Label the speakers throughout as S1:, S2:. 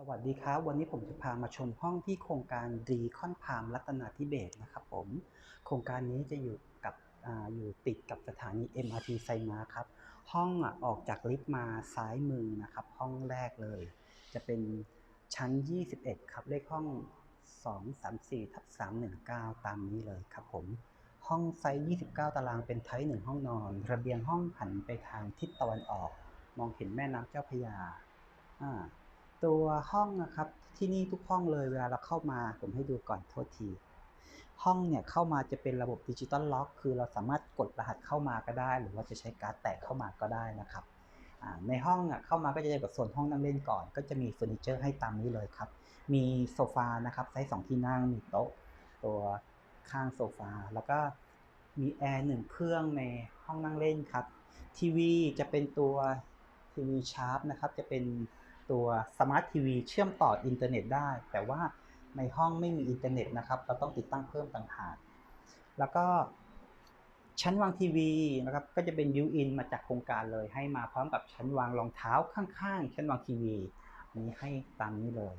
S1: สวัสดีครับ วันนี้ผมจะพามาชมห้องที่โครงการดีคอนพามรัตนาธิเบศนะครับผมโครงการนี้จะอยู่กับออยู่ติดกับสถานี MRT ไซมาครับ ห้องออกจากลิฟต์มาซ้ายมือนะครับ ห้องแรกเลย จะเป็นชั้น 21 ครับเลขห้อง 234ทับ319 ตามนี้เลยครับผมห้องไซส์29 ตารางเป็นไทป์หนึ่งห้องนอน ระเบียงห้องหันไปทางทิศตะวันออก มองเห็นแม่น้ำเจ้าพระยาอ่า ตัวห้องนะครับที่นี่ทุกห้องเลยเวลาเราเข้ามาผมให้ดูก่อนโทษที ห้องเนี่ยเข้ามาจะเป็นระบบดิจิตอลล็อกคือเราสามารถกดรหัสเข้ามาก็ได้ หรือว่าจะใช้การ์ดแตะเข้ามาก็ได้นะครับในห้องอะเข้ามาก็จะเจอกับโซนห้องนั่งเล่นก่อน ก็จะมีเฟอร์นิเจอร์ให้ตามนี้เลยครับ มีโซฟานะครับไซส์สองที่นั่งมีโต๊ะตัวข้างโซฟาแล้วก็มีแอร์หนึ่งเครื่องในห้องนั่งเล่นครับทีวีจะเป็นตัวทีวีชาร์ปนะครับจะเป็น ตัวสมาร์ททีวีเชื่อมต่ออินเทอร์เน็ตได้ แต่ว่าในห้องไม่มีอินเทอร์เน็ตนะครับ เราต้องติดตั้งเพิ่มต่างหาก แล้วก็ชั้นวางทีวีนะครับ ก็จะเป็นบิวอินมาจากโครงการเลย ให้มาพร้อมกับชั้นวางรองเท้าข้างๆ ชั้นวางทีวี อันนี้ให้ตามนี้เลย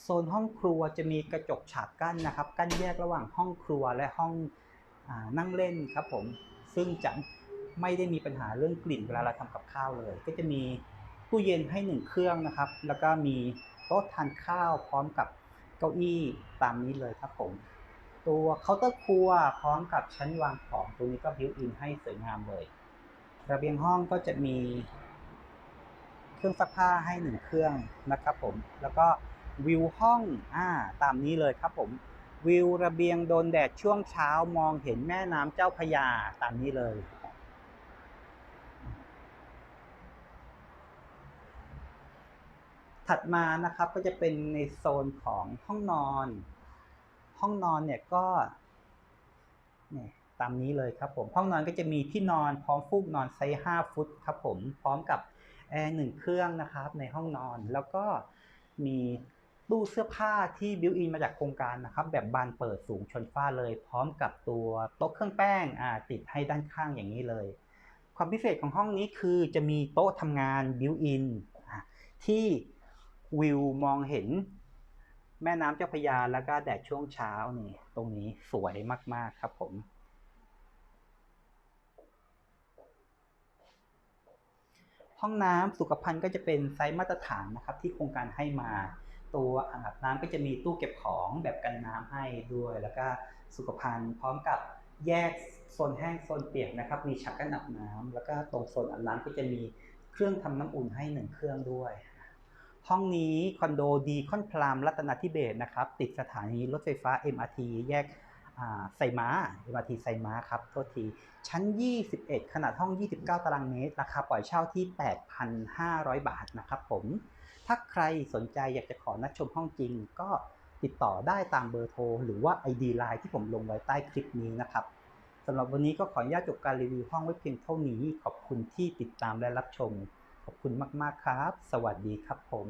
S1: โซนห้องครัวจะมีกระจกฉากกั้นนะครับ กั้นแยกระหว่างห้องครัวและห้องอนั่งเล่นครับผม ซึ่งจะไม่ได้มีปัญหาเรื่องกลิ่นเวลาเราทำกับข้าวเลย ก็จะมี ตู้เย็นให้หนึ่งเครื่องนะครับ แล้วก็มีโต๊ะทานข้าวพร้อมกับเก้าอี้ตามนี้เลยครับผม ตัวเคาน์เตอร์ครัวพร้อมกับชั้นวางของตรงนี้ก็บิวอินให้สวยงามเลย ระเบียงห้องก็จะมี เครื่องซักผ้าให้หนึ่งเครื่องนะครับผม แล้วก็วิวห้องอ่าตามนี้เลยครับผม วิวระเบียงโดนแดดช่วงเช้ามองเห็นแม่น้ำเจ้าพยาตามนี้เลย ถัดมานะครับก็จะเป็นในโซนของห้องนอน ห้องนอนเนี่ยก็เนี่ยตามนี้เลยครับผมห้องนอนก็จะมีที่นอนพร้อมฟูกนอนไซส์5ฟุตครับผมพร้อมกับแอร์หนึ่งเครื่องนะครับในห้องนอนแล้วก็มีตู้เสื้อผ้าที่บิวอินมาจากโครงการนะครับ แบบบานเปิดสูงชนฝ้าเลย พร้อมกับตัวโต๊ะเครื่องแป้งอ่าติดให้ด้านข้างอย่างนี้เลย ความพิเศษของห้องนี้คือจะมีโต๊ะทำงานบิวอินที่ วิวมองเห็น แม่น้ำเจ้าพยาแล้วก็แดดช่วงเช้านี่ ตรงนี้สวยมาก ๆ ครับผมห้องน้ำสุขภัณฑ์ก็จะเป็นไซส์มาตรฐานนะครับที่โครงการให้มา ตัวอ่างอาบน้ำก็จะมีตู้เก็บของแบบกันน้ำให้ด้วย แล้วก็สุขภัณฑ์พร้อมกับแยกโซนแห้งโซนเปียกนะครับ มีฉักกันอาบน้ำแล้วก็ตรงโซนอาบน้ำก็จะมีเครื่องทำน้ำอุ่นให้หนึ่งเครื่องด้วย ห้องนี้คอนโดดีคอนพลามรัตนาธิเบศนะครับ ติดสถานีรถไฟฟ้า MRT แยกไซม้า MRT ไซม้าครับโทษที ชั้น 21 ขนาดห้อง 29 ตารางเมตร ราคาปล่อยเช่าที่ 8,500 บาทนะครับผม ถ้าใครสนใจอยากจะขอนัดชมห้องจริง ก็ติดต่อได้ตามเบอร์โทร หรือว่า ID Line ที่ผมลงไว้ใต้คลิปนี้นะครับสำหรับวันนี้ก็ขออนุญาตจบการรีวิวห้องไว้เพียงเท่านี้ ขอบคุณที่ติดตามและรับชม ขอบคุณมาก ๆ ครับ สวัสดีครับผม